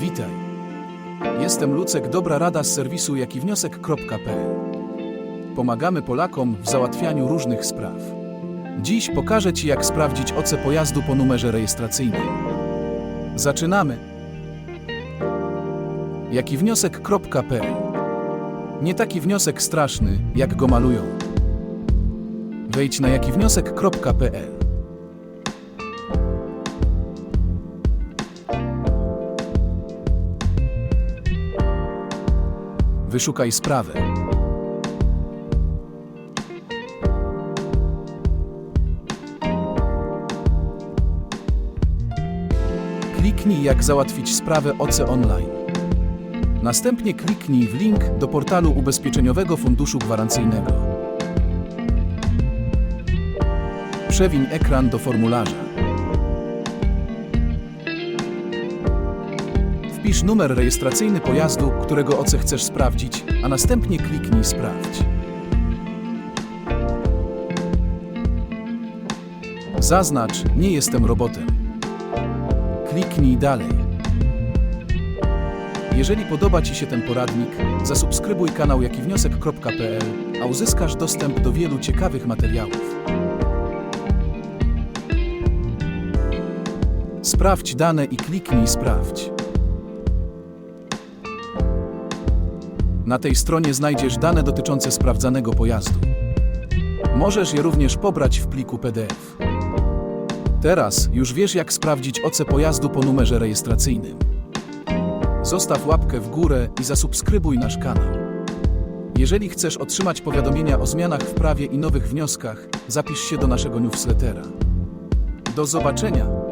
Witaj. Jestem Lucek, dobra rada z serwisu jakiwniosek.pl. Pomagamy Polakom w załatwianiu różnych spraw. Dziś pokażę Ci, jak sprawdzić OC pojazdu po numerze rejestracyjnym. Zaczynamy. Jakiwniosek.pl Nie taki wniosek straszny, jak go malują. Wejdź na jakiwniosek.pl Wyszukaj sprawę. Kliknij jak załatwić sprawę OC Online. Następnie kliknij w link do portalu Ubezpieczeniowego Funduszu Gwarancyjnego. Przewiń ekran do formularza. Wpisz numer rejestracyjny pojazdu, którego OC chcesz sprawdzić, a następnie kliknij Sprawdź. Zaznacz Nie jestem robotem. Kliknij Dalej. Jeżeli podoba Ci się ten poradnik, zasubskrybuj kanał jakiwniosek.pl, a uzyskasz dostęp do wielu ciekawych materiałów. Sprawdź dane i kliknij Sprawdź. Na tej stronie znajdziesz dane dotyczące sprawdzanego pojazdu. Możesz je również pobrać w pliku PDF. Teraz już wiesz, jak sprawdzić OC pojazdu po numerze rejestracyjnym. Zostaw łapkę w górę i zasubskrybuj nasz kanał. Jeżeli chcesz otrzymać powiadomienia o zmianach w prawie i nowych wnioskach, zapisz się do naszego newslettera. Do zobaczenia!